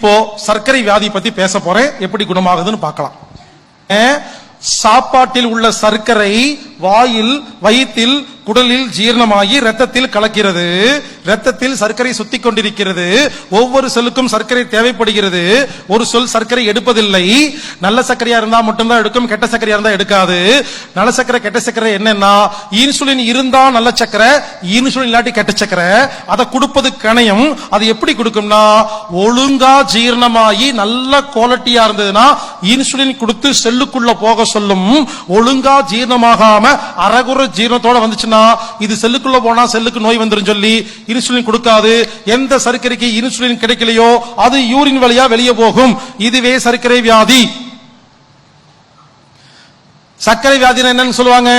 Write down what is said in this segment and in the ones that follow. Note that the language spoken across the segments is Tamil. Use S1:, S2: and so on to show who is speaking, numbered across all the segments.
S1: இப்போ சர்க்கரை வியாதி பத்தி பேச போறேன். எப்படி குணமாகுதுன்னு பார்க்கலாம். சாப்பாட்டில் உள்ள சர்க்கரை வாயில் வயிற்றில் குடலில் ஜீரணமாகி ரத்தத்தில் கலக்கிறது. ரத்தத்தில் சர்க்கரை சுத்தி கொண்டிருக்கிறது. ஒவ்வொரு செல்லுக்கும் சர்க்கரை தேவைப்படுகிறது. ஒரு சொல் சர்க்கரை எடுப்பதில்லை. நல்ல சர்க்கரையா இருந்தா மட்டும்தான் எடுக்கும் கெட்ட சர்க்கரையா இருந்தா எடுக்காது. நல்ல சர்க்கரை கெட்ட சர்க்கரை என்னன்னா இன்சுலின் இருந்தா நல்ல சர்க்கரை இன்சுலின் இல்லாட்டி கெட்ட சர்க்கரை. அதை கொடுப்பது கணையம். அது எப்படி கொடுக்கும்னா ஒழுங்கா ஜீரணமாகி நல்ல குவாலிட்டியா இருந்ததுன்னா இன்சுலின் கொடுத்து செல்லுக்குள்ள போக சொல்லும் ஒழுங்கா ஜீரணமாகாம அரகுற ஜீரணத்தோட வந்துச்சுன்னா இது செல்லுக்குள்ள போனா செல்லுக்கு நோய் வந்துரும் சொல்லி இன்சுலின் கொடுக்காது. எந்த சர்க்கரைக்கு இன்சுலின் கிடைக்கலையோ அது யூரின் வழியா வெளியே போகும். இதுவே சர்க்கரை வியாதி. சர்க்கரை வியாதி என்னன்னு சொல்லுவாங்க?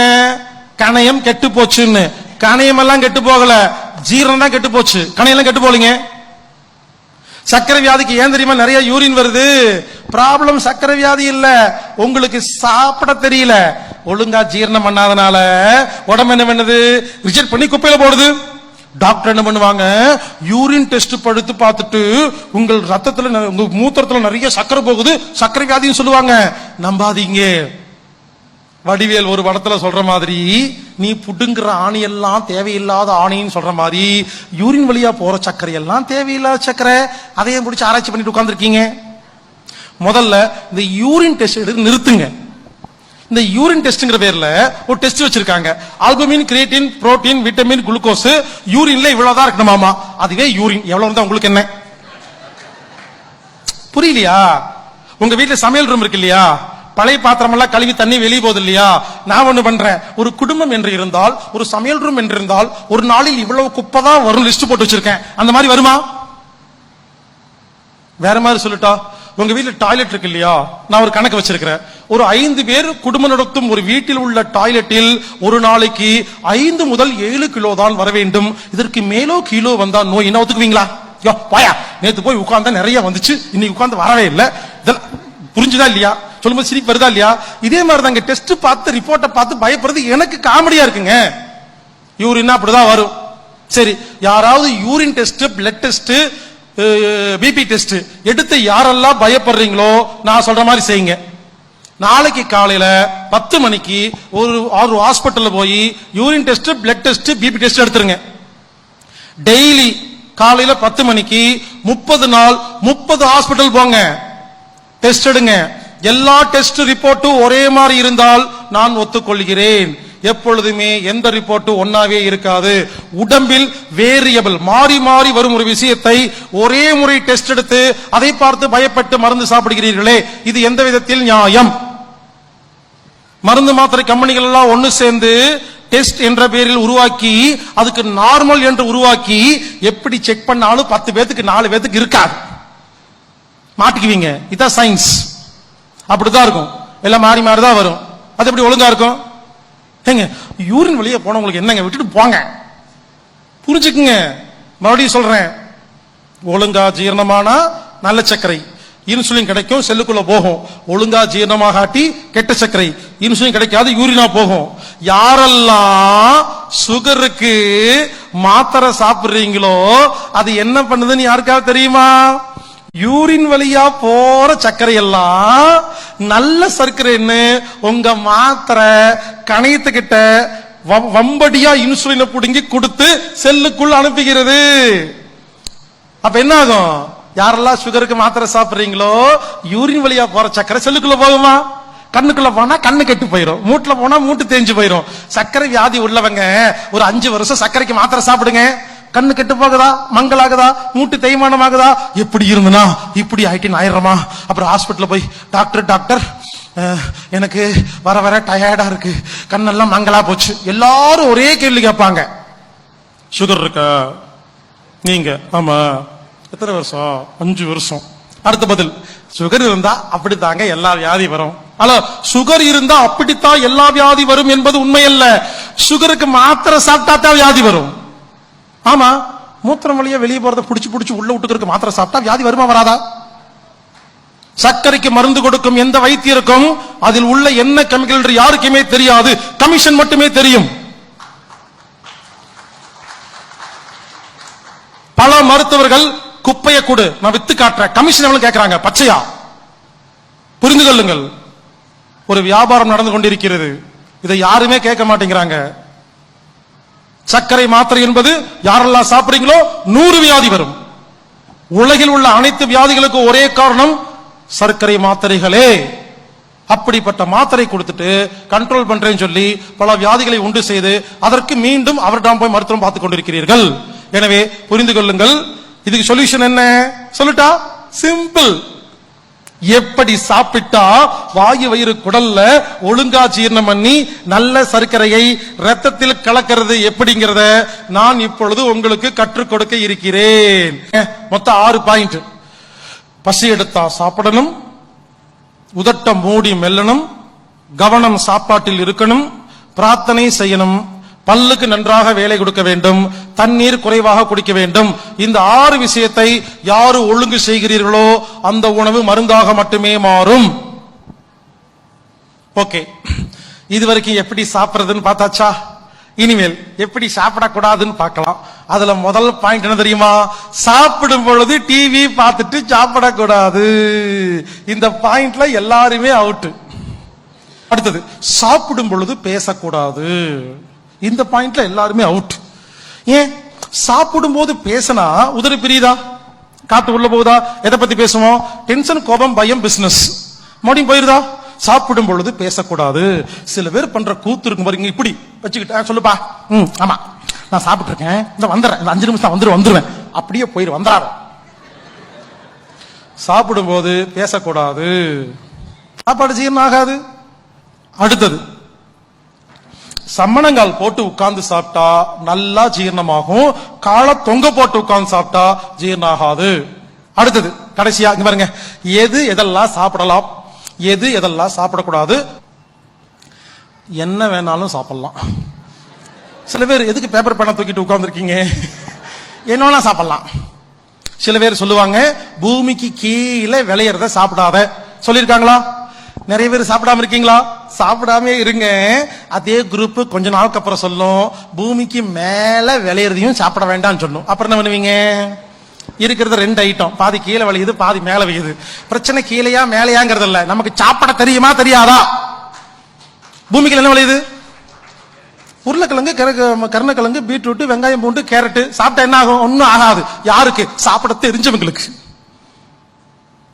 S1: கணையம் கெட்டு போச்சுன்னு. கணையம் எல்லாம் கெட்டு போகல. ஜீரணம் தான் கெட்டு போச்சு. கணையெல்லாம் கெட்டு போலீங்க சர்க்கரை வியாதிக்கு ஏன் தெரியுமா? நிறைய யூரின் வருது. ப்ராப்ளம் சர்க்கரை வியாதி இல்ல. உங்களுக்கு சாப்பிட தெரியல. ஒழுங்கா ஜீரணம் பண்ணாதனால உடம்பு என்ன பண்ணுது? ரிஜெக்ட் பண்ணி குப்பையில போடுது. டாக்டர் என்ன பண்ணுவாங்க? யூரின் டெஸ்ட் படுத்து பார்த்துட்டு உங்கள் ரத்தத்துல ந- உங்க மூத்திரத்துல நிறைய சக்கரை போகுது. சர்க்கரை வியாதின்னு சொல்லுவாங்க. நம்பாதீங்க. வடிவேல் ஒரு படத்துல சொல்ற மாதிரி நீ புடுங்குற ஆணி எல்லாம் தேவையில்லாத ஆணின்னு சொல்ற மாதிரி யூரின் வழியா போற சக்கரை எல்லாம் தேவையில்லாத சக்கரை அதையும் பிடிச்சி ஆராய்ச்சி பண்ணிட்டு உட்காந்துருக்கீங்க முதல்ல இந்த யூரின் டெஸ்ட் எடுத்து நிறுத்துங்க. இந்த யூரின் டெஸ்ட்ங்கிற பேர்ல ஒரு டெஸ்ட் வச்சிருக்காங்க. Albumin creatinine protein vitamin glucose யூரின்ல இவ்வளவுதான் இருக்கணுமாமா அதுவே யூரின் எவ்வளவு இருந்தா உங்களுக்கு என்ன? புரியலையா? உங்க வீட்டுல சமையல் ரூம் இருக்கு இல்லையா? பழைய பாத்திரம் எல்லாம் கழுவி தண்ணி வெளியே போகுது இல்லையா? நான் ஒண்ணு பண்றேன். ஒரு குடும்பம் என்று இருந்தால் ஒரு சமையல் ரூம் என்று இருந்தால் ஒரு நாளில் இவ்வளவு குப்பை தான் வரும் லிஸ்ட் போட்டு வச்சிருக்கேன். அந்த மாதிரி வருமா? வேற மாதிரி சொல்லட்டா? உங்க வீட்டில் டாய்லெட் இருக்கு இல்லையா? நான் ஒரு கணக்கு வச்சிருக்கிறேன். ஒரு ஐந்து பேர் குடும்பம் நடத்தும் ஒரு வீட்டில் உள்ள டாய்லெட்டில் ஒரு நாளைக்கு ஐந்து முதல் ஏழு கிலோ தான் வர வேண்டும். இதற்கு மேலோ கீழோ வந்தா நோய். என்ன ஒத்துக்குவீங்களா? யோ பாயா நேத்து போய் உட்கார்ந்தா நிறைய வந்துச்சு. இன்னைக்கு உட்கார்ந்து வரவே இல்லை. இதெல்லாம் புரிஞ்சுதா இல்லையா? சொல்லும்போது சிரிப்பு வருதா இல்லையா? இதே மாதிரி தாங்க டெஸ்ட் பார்த்து ரிப்போர்ட்டை பார்த்து பயப்படுறது எனக்கு காமெடியா இருக்குங்க. யூரின் அப்படிதான் வரும். சரி யாராவது urine test blood test BP test எடுத்து யாரெல்லாம் பயப்படுறீங்களோ நான் சொல்ற மாதிரி செய்யுங்க. நாளைக்கு காலையில பத்து மணிக்கு ஒரு ஆறு ஹாஸ்பிட்டல்ல போய் urine test blood test BP test எடுத்துருங்க. டெய்லி காலையில பத்து மணிக்கு முப்பது நாள் முப்பது ஹாஸ்பிட்டல் போங்க. டெஸ்ட் எடுங்க. எல்லா டெஸ்ட் ரிப்போர்ட்டும் ஒரே மாதிரி இருந்தால் நான் ஒத்துக்கொள்கிறேன். எப்பொழுதுமே எந்த ரிப்போர்ட்டும் ஒன்னாவே இருக்காது. உடம்பில் வேரியபிள் மாறி மாறி வரும் ஒரு விஷயத்தை ஒரே முறை டெஸ்ட் எடுத்து அதை பார்த்து பயப்பட்டு மருந்து சாப்பிடுகிறீர்களே இது எந்த விதத்தில் நியாயம்? மருந்து மாத்திரை கம்பெனிகள் எல்லாம் ஒன்னு சேர்ந்து டெஸ்ட் என்ற பேரில் உருவாக்கி அதுக்கு நார்மல் என்று உருவாக்கி எப்படி செக் பண்ணாலும் பத்து பேத்துக்கு நாலு பேத்துக்கு இருக்காது. மாட்டிக்குவீங்க. இதான் சயின்ஸ் அப்படிதான் இருக்கும். எல்லாம் மாறி மாறி தான் வரும். அது எப்படி ஒழுங்கா இருக்கும்? ஏங்க யூரின் வழியே போனவங்களுக்கு என்னங்க விட்டுட்டு போங்க. புரிஞ்சுக்குங்க. மறுபடியும் சொல்றேன். ஒழுங்கா ஜீரணமானா நல்ல சர்க்கரை. இன்சுலின் கிடைக்கும் செல்லுக்குள்ள போகும். ஒழுங்கா ஜீரணமாகாட்டி கெட்ட சர்க்கரை. இன்சுலின் கிடைக்காது யூரினா போகும். யாரெல்லாம் சுகருக்கு மாத்திரை சாப்பிடுறீங்களோ அது என்ன பண்ணுதுன்னு யாருக்காவது தெரியுமா? யூரின் வழியா போற சர்க்கரை எல்லாம் நல்ல சர்க்கரைன்னு உங்க மாத்திரை கணையத்துக்கிட்ட வ- வம்படியா இன்சுலினை புடுங்கி கொடுத்து செல்லுக்குள் அனுப்புகிறது. அப்ப என்ன ஆகும் யாரெல்லாம் சுகருக்கு மாத்திரை சாப்பிடுறீங்களோ யூரின் வழியா போற சக்கரை செல்லுக்குள்ள போகுமா? கண்ணுக்குள்ள போனா கண்ணு கெட்டு போயிடும் மூட்டுல போனா மூட்டு தேஞ்சு போயிடும் சர்க்கரை வியாதி உள்ளவங்க ஒரு அஞ்சு வருஷம் சர்க்கரைக்கு மாத்திரை சாப்பிடுங்க. கண்ணு கெட்டு போகுதா? மங்களாகுதா மூட்டு தேய்மானம் ஆகுதா எப்படி இருந்தனா? இப்படி ஆயிட்டு ஆயிரமா? அப்புறம் ஹாஸ்பிட்டல் போய் டாக்டர் டாக்டர் எனக்கு வர வர டயர்டா இருக்கு. கண்ணெல்லாம் மங்களா போச்சு. எல்லாரும் ஒரே கேள்வி கேட்பாங்க. சுகர் இருக்கா? நீங்க? ஆமா. எத்தனை வருஷம்? அஞ்சு வருஷம். அடுத்த பதில். சுகர் இருந்தா அப்படித்தாங்க எல்லா வியாதி வரும். ஹலோ சுகர் இருந்தா அப்படித்தான் எல்லா வியாதி வரும் என்பது உண்மை அல்ல சுகருக்கு மாத்திரை சாப்பிட்டா தான் வியாதி வரும். ஆமா மூத்திரம் வழியா வெளியே போறதை பிடிச்சி பிடிச்சி உள்ள விட்டுக்கிறதுக்கு மாத்திரை சாப்பிட்டா வியாதி வருமா வராதா? சர்க்கரைக்கு மருந்து கொடுக்கும் எந்த வைத்தியருக்கும் அதில் உள்ள என்ன கெமிக்கல் என்று யாருக்குமே தெரியாது. கமிஷன் மட்டுமே தெரியும். பல மருத்துவர்கள் குப்பையை கொடு நான் வித்து காட்டுறேன். கமிஷன் எவ்வளவு கேட்கிறாங்க பச்சையா? புரிந்து கொள்ளுங்கள். ஒரு வியாபாரம் நடந்து கொண்டிருக்கிறது. இதை யாருமே கேட்க மாட்டேங்கிறாங்க. சர்க்கரை மாத்திரை என்பது யாரெல்லாம் சாப்பிடுறீங்களோ நூறு வியாதி வரும். உலகில் உள்ள அனைத்து வியாதிகளுக்கும் ஒரே காரணம் சர்க்கரை மாத்திரைகளே. அப்படிப்பட்ட மாத்திரை கொடுத்துட்டு கண்ட்ரோல் பண்றேன்னு சொல்லி பல வியாதிகளை உண்டு செய்து அதற்கு மீண்டும் அவரிடம் போய் மருத்துவம் பார்த்துக் கொண்டிருக்கிறீர்கள். எனவே புரிந்து கொள்ளுங்கள். இதுக்கு சொல்யூஷன் என்ன? சொல்லிட்டா? சிம்பிள் எப்படி சாப்பிட்டா வாயு வயிறு குடல்ல ஒழுங்கா ஜீரணம் பண்ணி நல்ல சர்க்கரையை ரத்தத்தில் கலக்கிறது எப்படிங்கிறத நான் இப்பொழுது உங்களுக்கு கற்றுக் கொடுக்க இருக்கிறேன். மொத்தம் ஆறு பாயிண்ட். பசி எடுத்தா சாப்பிடணும். உதட்டம் மூடி மெல்லணும். கவனம் சாப்பாட்டில் இருக்கணும். பிரார்த்தனை செய்யணும். பல்லுக்கு நன்றாக வேலை கொடுக்க வேண்டும். தண்ணீர் குறைவாக குடிக்க வேண்டும். இந்த ஆறு விஷயத்தை யாரு ஒழுங்கு செய்கிறீர்களோ அந்த உணவு மருந்தாக மட்டுமே மாறும். ஓகே. இதுவரைக்கும் எப்படி சாப்பிடுறதுன்னு பார்த்தாச்சா? இனிமேல் எப்படி சாப்பிடக்கூடாதுன்னு பார்க்கலாம். அதுல முதல் பாயிண்ட் என்ன தெரியுமா? சாப்பிடும் பொழுது டிவி பார்த்துட்டு சாப்பிடக்கூடாது. இந்த பாயிண்ட்ல எல்லாருமே அவுட்டு அடுத்தது சாப்பிடும் பொழுது பேசக்கூடாது. இந்த பாயிண்ட்ல எல்லாருமே அவுட் ஏன்? சாப்பிடும் போது பேசினா உதறி பிரியுதா? காத்து உள்ள போகுதா? எதை பத்தி பேசுவோம்? டென்ஷன் கோபம் பயம் பிசினஸ் மறுபடியும் போயிருதா? சாப்பிடும் பொழுது பேசக்கூடாது. சில பேர் பண்ற கூத்து இருக்கும் பாருங்க இப்படி. வச்சுக்கிட்டேன் சொல்லுப்பா. ம் ஆமா. நான் சாப்பிட்டு இருக்கேன் இந்த வந்துடுறேன். இந்த அஞ்சு நிமிஷம் வந்துரு வந்துருவேன் அப்படியே போயிரு வந்துறாரு. சாப்பிடும்போது பேசக்கூடாது. சாப்பாடு ஜீரணம் ஆகாது. அடுத்தது சம்மணங்கால் போட்டு உட்கார்ந்து சாப்பிட்டா நல்லா ஜீரணமாகும். காலை தொங்க போட்டு உட்கார்ந்து சாப்பிட்டா ஜீரணம் ஆகாது அடுத்தது கடைசியா இங்க பாருங்க. எது எதெல்லாம் சாப்பிடலாம்? எது எதெல்லாம் சாப்பிடக்கூடாது? என்ன வேணாலும் சாப்பிடலாம். சில பேர் எதுக்கு பேப்பர் பேனா தூக்கிட்டு உட்கார்ந்துருக்கீங்க? என்ன சாப்பிடலாம். சில பேர் சொல்லுவாங்க பூமிக்கு கீழே விளையறத சாப்பிடாத. சொல்லியிருக்காங்களா? நிறைய பேர் சாப்பிடாம இருக்கீங்களா? சாப்பிடாம இருங்க. அதே குரூப் கொஞ்ச நாளுக்கு அப்புறம் சொல்லும். பூமிக்கு மேல விளையறதையும் சாப்பிட வேண்டாம்னு சொல்லும். அப்புறம் என்ன பண்ணுவீங்க? இருக்கிறது ரெண்டு ஐட்டம் பாதி கீழே விளையுது பாதி மேல விளையுது. பிரச்சனை கீழையா மேலையாங்கிறது இல்ல. நமக்கு சாப்பிட தெரியுமா தெரியாதா? பூமிக்கு என்ன விளையுது? உருளைக்கிழங்கு கரு- கருணக்கிழங்கு பீட்ரூட் வெங்காயம் பூண்டு கேரட்டு. சாப்பிட்டா என்ன ஆகும்? ஒன்னும் ஆகாது. யாருக்கு? சாப்பிட தெரிஞ்சவங்களுக்கு.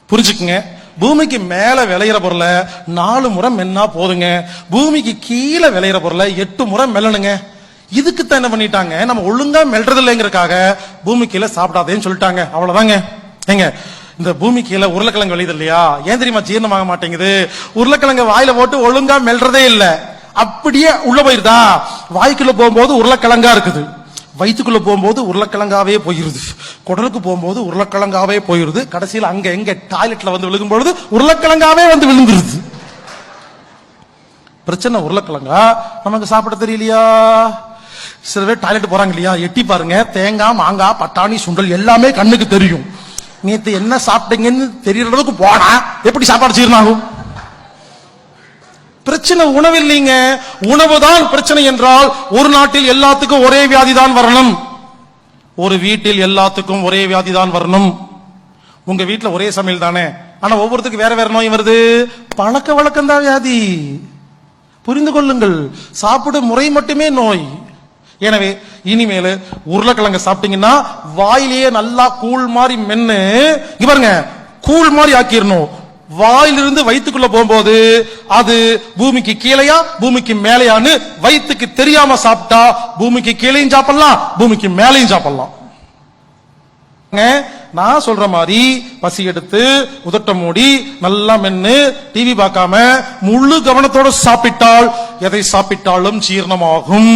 S1: புரிஞ்சுக்குங்க. பூமிக்கு மேல விளையிற பொருளை நாலு முறை மென்னா போதுங்க. பூமிக்கு கீழே விளையிற பொருளை எட்டு முறை மெல்லணுங்க. இதுக்கு தான் என்ன பண்ணிட்டாங்க? நம்ம ஒழுங்கா மெல்றது இல்லைங்கிறக்காக பூமி கீழே சாப்பிடாதேன்னு சொல்லிட்டாங்க. அவ்வளவுதாங்க. ஏங்க இந்த பூமி கீழே உருளைக்கிழங்கு விளையுது இல்லையா? ஏன் தெரியுமா ஜீரணமாக மாட்டேங்குது? உருளைக்கிழங்கு வாயில போட்டு ஒழுங்கா மெல்றதே இல்லை. அப்படியே உள்ள போயிருதா? வாய்க்குள்ள போகும்போது உருளைக்கிழங்கா இருக்குது. வயிற்றுக்குள்ள போகும்போது உருளைக்கிழங்காவே போயிருது. குடலுக்கு போகும்போது உருளைக்கிழங்காவே போயிருது. கடைசியில் அங்க எங்க டாய்லெட்ல வந்து விழுகும் பொழுது உருளைக்கிழங்காவே வந்து விழுந்துருது. பிரச்சனை உருளைக்கிழங்கா? நமக்கு சாப்பிட தெரியலையா? சில பேர் டாய்லெட் போறாங்க இல்லையா? எட்டி பாருங்க. தேங்காய் மாங்காய் பட்டாணி சுண்டல் எல்லாமே கண்ணுக்கு தெரியும். நேற்று என்ன சாப்பிட்டீங்கன்னு தெரியற அளவுக்கு போனா எப்படி சாப்பாடு ஜீரணாகும் பிரச்சனை உணவு இல்லைங்க உணவு தான் பிரச்சனை என்றால் ஒரு நாட்டில் எல்லாத்துக்கும் ஒரே வியாதி தான் வரணும். ஒரு வீட்டில் எல்லாத்துக்கும் ஒரே வியாதி தான் வரணும். உங்க வீட்டில் ஒரே சமையல் தானே? ஆனா ஒவ்வொருத்துக்கு வேற வேற நோய் வருது. பழக்க வழக்கம் தான் வியாதி. புரிந்து கொள்ளுங்கள். சாப்பிடும் முறை மட்டுமே நோய். எனவே இனிமேல் உருளைக்கிழங்கு சாப்பிட்டீங்கன்னா வாயிலேயே நல்லா கூழ் மாதிரி மென்னு இங்க பாருங்க கூழ் மாதிரி ஆக்கிடணும் வாயிலிருந்து வயிற்றுக்குள்ள போகும்போது அது பூமிக்கு கீழையா பூமிக்கு மேலையான்னு வயிற்றுக்கு தெரியாம சாப்பிட்டா பூமிக்கு கீழையும் சாப்பிடலாம் பூமிக்கு மேலையும் சாப்பிடலாம். நான் சொல்ற மாதிரி பசி எடுத்து உதட்ட மூடி நல்லா மென்னு டிவி பார்க்காம முழு கவனத்தோட சாப்பிட்டால் எதை சாப்பிட்டாலும் ஜீரணமாகும்.